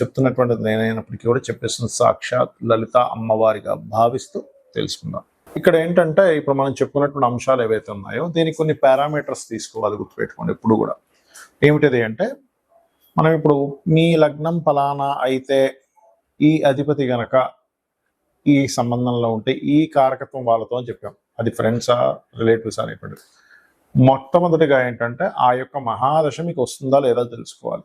చెప్తున్నటువంటిది నేనైనప్పటికీ కూడా చెప్పేస్తున్న సాక్షాత్ లలిత అమ్మవారిగా భావిస్తూ తెలుసుకుందాం. ఇక్కడ ఏంటంటే ఇప్పుడు మనం చెప్పుకున్నటువంటి అంశాలు ఏవైతే ఉన్నాయో దీనికి కొన్ని పారామీటర్స్ తీసుకోవాలి గుర్తుపెట్టుకోండి ఇప్పుడు కూడా. ఏమిటిది అంటే మనం ఇప్పుడు మీ లగ్నం ఫలానా అయితే ఈ అధిపతి గనక ఈ సంబంధంలో ఉంటే ఈ కారకత్వం వాళ్ళతో అని చెప్పాం. అది ఫ్రెండ్సా రిలేటివ్స్ అనేటువంటి మొట్టమొదటిగా ఏంటంటే ఆ యొక్క మహాదశ మీకు వస్తుందా లేదా తెలుసుకోవాలి.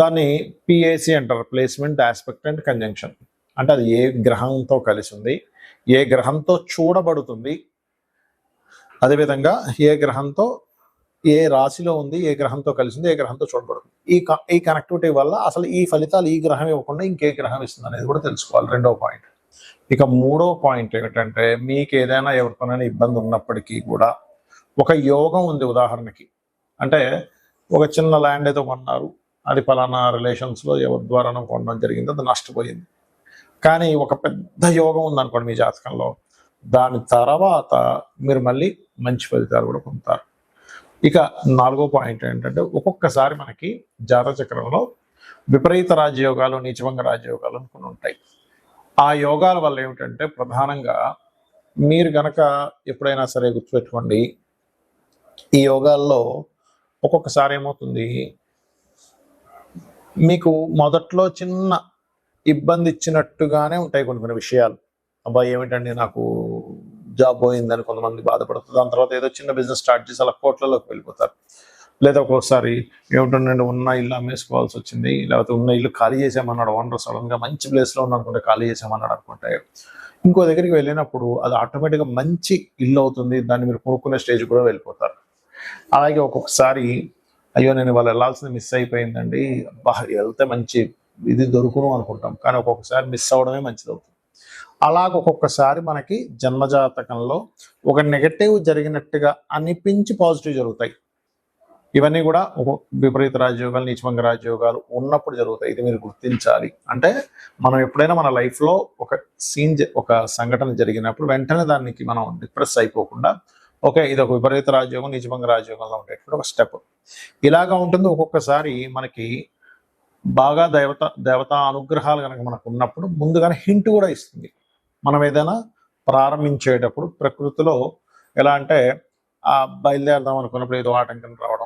దాన్ని పిఏసి అంటారు ప్లేస్మెంట్ ఆస్పెక్ట్ అండ్ కంజంక్షన్ అంటే అది ఏ గ్రహంతో కలిసి ఉంది ఏ గ్రహంతో చూడబడుతుంది అదేవిధంగా ఏ గ్రహంతో ఏ రాశిలో ఉంది ఏ గ్రహంతో కలిసి ఉంది ఏ గ్రహంతో చూడబడుతుంది. ఈ ఈ కనెక్టివిటీ వల్ల అసలు ఈ ఫలితాలు ఈ గ్రహం ఇవ్వకుండా ఇంకే గ్రహం ఇస్తుంది అనేది కూడా తెలుసుకోవాలి రెండవ పాయింట్ ఇక మూడో పాయింట్ ఏంటంటే మీకు ఏదైనా ఎవరితోనైనా ఇబ్బంది ఉన్నప్పటికీ కూడా ఒక యోగం ఉంది ఉదాహరణకి. అంటే ఒక చిన్న ల్యాండ్ ఏదో కొన్నారు అది ఫలానా రిలేషన్స్లో ఎవరి ద్వారానో కొనడం జరిగింది అది నష్టపోయింది. కానీ ఒక పెద్ద యోగం ఉందనుకోండి మీ జాతకంలో. దాని తర్వాత మీరు మళ్ళీ మంచి ఫలితాలు కూడా పొందుతారు. ఇక నాలుగో పాయింట్ ఏంటంటే ఒక్కొక్కసారి మనకి జాతక చక్రంలో విపరీత రాజయోగాలు నీచభంగ రాజయోగాలు అని కొన్ని ఉంటాయి. ఆ యోగాల వల్ల ఏమిటంటే ప్రధానంగా మీరు గనక ఎప్పుడైనా సరే గుర్తుపెట్టుకోండి ఈ యోగాల్లో ఒక్కొక్కసారి ఏమవుతుంది? మీకు మొదట్లో చిన్న ఇబ్బంది ఇచ్చినట్టుగానే ఉంటాయి కొన్ని కొన్ని విషయాలు. అబ్బాయి ఏమిటండి నాకు జాబ్ పోయిందని కొంతమంది బాధపడుతుంది దాని తర్వాత ఏదో చిన్న బిజినెస్ స్టార్ట్ చేసి అలా కోట్లలోకి వెళ్ళిపోతారు. లేదా ఒక్కొక్కసారి ఏమిటండి ఉన్న ఇల్లు అమ్మేసుకోవాల్సి వచ్చింది లేకపోతే ఉన్న ఇల్లు ఖాళీ చేసామన్నాడు ఓనర్ సడన్గా మంచి ప్లేస్లో ఉందనుకుంటే ఖాళీ చేసామన్నాడు అనుకుంటే ఇంకో దగ్గరికి వెళ్ళినప్పుడు అది ఆటోమేటిక్గా మంచి ఇల్లు అవుతుంది దాన్ని మీరు కొనుక్కునే స్టేజ్ కూడా వెళ్ళిపోతారు. అలాగే ఒక్కొక్కసారి అయ్యో నేను వాళ్ళు వెళ్ళాల్సింది మిస్ అయిపోయిందండి. అబ్బా వెళ్తే మంచి ఇది దొరుకును అనుకుంటాం. కానీ ఒక్కొక్కసారి మిస్ అవడమే మంచిది అవుతుంది. అలాగ ఒక్కొక్కసారి మనకి జన్మజాతకంలో ఒక నెగటివ్ జరిగినట్టుగా అనిపించి పాజిటివ్ జరుగుతాయి. ఇవన్నీ కూడా ఒక విపరీత రాజయోగాలు నీచమంగ రాజయోగాలు ఉన్నప్పుడు జరుగుతాయి. ఇది మీరు గుర్తించాలి. అంటే మనం ఎప్పుడైనా మన లైఫ్లో ఒక సీన్ ఒక సంఘటన జరిగినప్పుడు వెంటనే దానికి మనం డిప్రెస్ అయిపోకుండా ఓకే ఇది ఒక విపరీత రాజయోగం నీచభంగ రాజయోగంలో ఉండేటువంటి ఒక స్టెప్ ఇలాగా ఉంటుంది ఒక్కొక్కసారి మనకి బాగా దేవత దేవతా అనుగ్రహాలు కనుక మనకు ఉన్నప్పుడు ముందుగానే హింట్ కూడా ఇస్తుంది. మనం ఏదైనా ప్రారంభించేటప్పుడు ప్రకృతిలో ఎలా అంటే ఆ బయలుదేరదాం అనుకున్నప్పుడు ఏదో ఆటంకం రావడం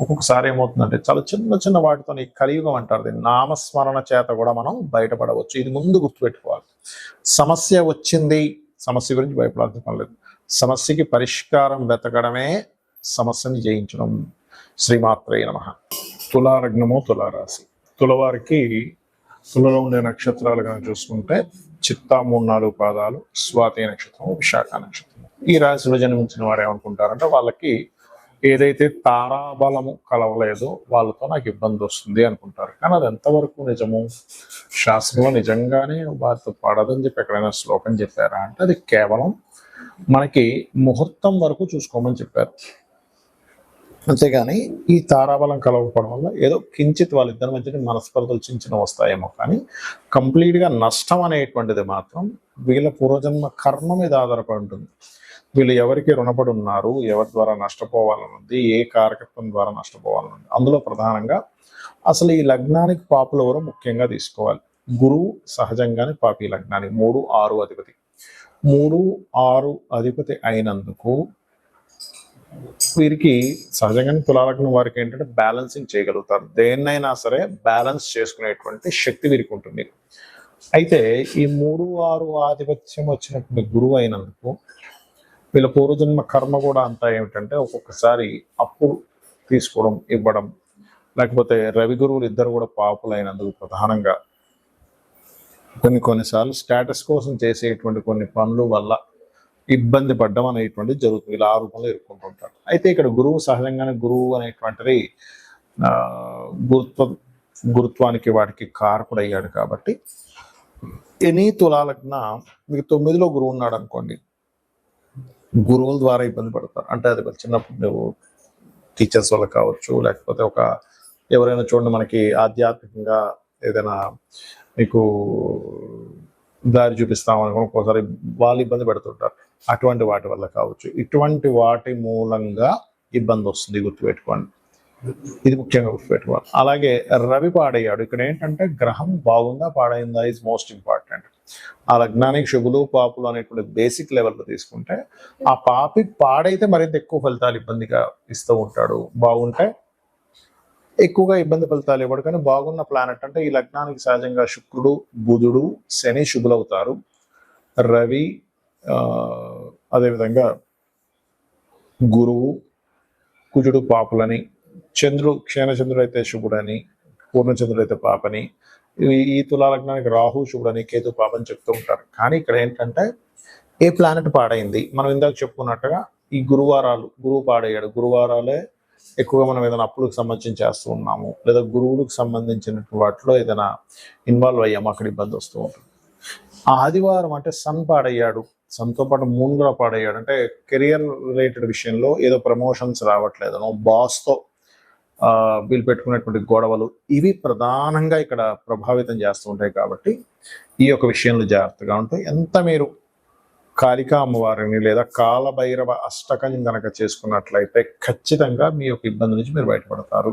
ఒక్కొక్కసారి ఏమవుతుందంటే చాలా చిన్న చిన్న వాటితో ఈ కలియుగం అంటారు దీన్ని. నామస్మరణ చేత కూడా మనం బయటపడవచ్చు. ఇది ముందు గుర్తుపెట్టుకోవాలి. సమస్య వచ్చింది సమస్య గురించి భయపడాల్సిన పని లేదు. సమస్యకి పరిష్కారం వెతకడమే సమస్యని జయించడం. శ్రీమాత్రే నమ. తులారగ్నము తులారాశి. తులవారికి తులలో ఉండే నక్షత్రాలు కనుక చూసుకుంటే చిత్తా మూడు నాలుగు పాదాలు స్వాతి నక్షత్రం విశాఖ నక్షత్రం ఈ రాశిలో జన్మించిన వారు ఏమనుకుంటారంటే వాళ్ళకి ఏదైతే తారాబలము కలవలేదో వాళ్ళతో నాకు ఇబ్బంది వస్తుంది అనుకుంటారు. కానీ అది ఎంతవరకు నిజము? శాస్త్రంలో నిజంగానే వారితో పడదని చెప్పి ఎక్కడైనా శ్లోకం చెప్పారా? అంటే అది కేవలం మనకి ముహూర్తం వరకు చూసుకోమని చెప్పారు. అంతేగాని ఈ తారాబలం కలవకపోవడం వల్ల ఏదో కించిత్ వాళ్ళిద్దరి మధ్య మనస్పర్ధలు చించిన వస్తాయేమో. కానీ కంప్లీట్గా నష్టం అనేటువంటిది మాత్రం వీళ్ళ పూర్వజన్మ కర్మ మీద ఆధారపడి ఉంటుంది. వీళ్ళు ఎవరికి రుణపడి ఉన్నారు ఎవరి ద్వారా నష్టపోవాలనుంది ఏ కారకత్వం ద్వారా నష్టపోవాలనుంది అందులో ప్రధానంగా అసలు ఈ లగ్నానికి పాపులు ఎవరు ముఖ్యంగా తీసుకోవాలి. గురువు సహజంగానే పాపి లగ్నానికి మూడు ఆరు అధిపతి. మూడు ఆరు అధిపతి అయినందుకు వీరికి సహజంగానే తులాలగ్నం వారికి ఏంటంటే బ్యాలెన్సింగ్ చేయగలుగుతారు. దేన్నైనా సరే బ్యాలెన్స్ చేసుకునేటువంటి శక్తి వీరికి ఉంటుంది. అయితే ఈ మూడు ఆరు ఆధిపత్యం వచ్చినటువంటి గురువు అయినందుకు వీళ్ళ పూర్వజన్మ కర్మ కూడా అంతా ఏమిటంటే ఒక్కొక్కసారి అప్పు తీసుకోవడం ఇవ్వడం. లేకపోతే రవి గురువులు ఇద్దరు కూడా పాపులైనందుకు ప్రధానంగా కొన్ని కొన్నిసార్లు స్టేటస్ కోసం చేసేటువంటి కొన్ని పనుల వల్ల ఇబ్బంది పడ్డం అనేటువంటిది జరుగుతుంది. ఇలా ఆరోపణలు ఎదుర్కొంటుంటారు అయితే ఇక్కడ గురువు సహజంగానే గురువు అనేటువంటిది గురుత్వ గురుత్వానికి వాటికి కారకుడయ్యాడు కాబట్టి ఎనీ తులాలగ్న మీకు తొమ్మిదిలో గురువు ఉన్నాడు అనుకోండి గురువుల ద్వారా ఇబ్బంది పడతారు. అంటే అది చిన్నప్పుడు నువ్వు టీచర్స్ వల్ల కావచ్చు లేకపోతే ఒక ఎవరైనా చూడండి మనకి ఆధ్యాత్మికంగా ఏదైనా మీకు దారి చూపిస్తాం అనుకుని ఒక్కోసారి వాళ్ళు ఇబ్బంది పెడుతుంటారు. అటువంటి వాటి వల్ల కావచ్చు. ఇటువంటి వాటి మూలంగా ఇబ్బంది వస్తుంది గుర్తుపెట్టుకోండి. ఇది ముఖ్యంగా గుర్తుపెట్టుకోవాలి. అలాగే రవి పాడయ్యాడు. ఇక్కడ ఏంటంటే గ్రహం బాగుందా పాడైందా ఈజ్ మోస్ట్ ఇంపార్టెంట్ ఆ లగ్నానికి శుభులు పాపులు అనేటువంటి బేసిక్ లెవెల్లో తీసుకుంటే ఆ పాపి పాడైతే మరింత ఎక్కువ ఫలితాలు ఇబ్బందిగా ఇస్తూ ఉంటాడు. బాగుంటే ఎక్కువగా ఇబ్బంది ఫలితాలు ఇవ్వడు. కానీ బాగున్న ప్లానెట్ అంటే ఈ లగ్నానికి సహజంగా శుక్రుడు బుధుడు శని శుభులవుతారు. రవి అదేవిధంగా గురువు కుజుడు పాపులని చంద్రుడు క్షీణచంద్రుడు అయితే శుభుడని పూర్ణచంద్రుడు అయితే పాపని ఈ- తులాలగ్నానికి రాహు శుభుడని కేతు పాపని చెప్తూ ఉంటారు. కానీ ఇక్కడ ఏంటంటే ఏ ప్లానెట్ పాడైంది? మనం ఇందాక చెప్పుకున్నట్టుగా ఈ గురువారాలు గురువు పాడయ్యాడు. గురువారాలే ఎక్కువగా మనం ఏదైనా అప్పులకు సంబంధించి చేస్తూ ఉన్నాము లేదా గురువులకు సంబంధించిన వాటిలో ఏదైనా ఇన్వాల్వ్ అయ్యాము అక్కడ ఇబ్బంది వస్తూ ఉంటుంది. ఆ ఆదివారం అంటే సన్ పాడయ్యాడు. సన్తో పాటు మూన్ కూడా పాడయ్యాడు. అంటే కెరియర్ రిలేటెడ్ విషయంలో ఏదో ప్రమోషన్స్ రావట్లేదనో బాస్తో వీళ్ళు పెట్టుకున్నటువంటి గొడవలు ఇవి ప్రధానంగా ఇక్కడ ప్రభావితం చేస్తూ ఉంటాయి కాబట్టి ఈ యొక్క విషయంలో జాగ్రత్తగా ఉంటాయి ఎంత మీరు కాళికా అమ్మవారిని లేదా కాలభైరవ అష్టకం గనక చేసుకున్నట్లయితే ఖచ్చితంగా మీ యొక్క ఇబ్బంది నుంచి మీరు బయటపడతారు.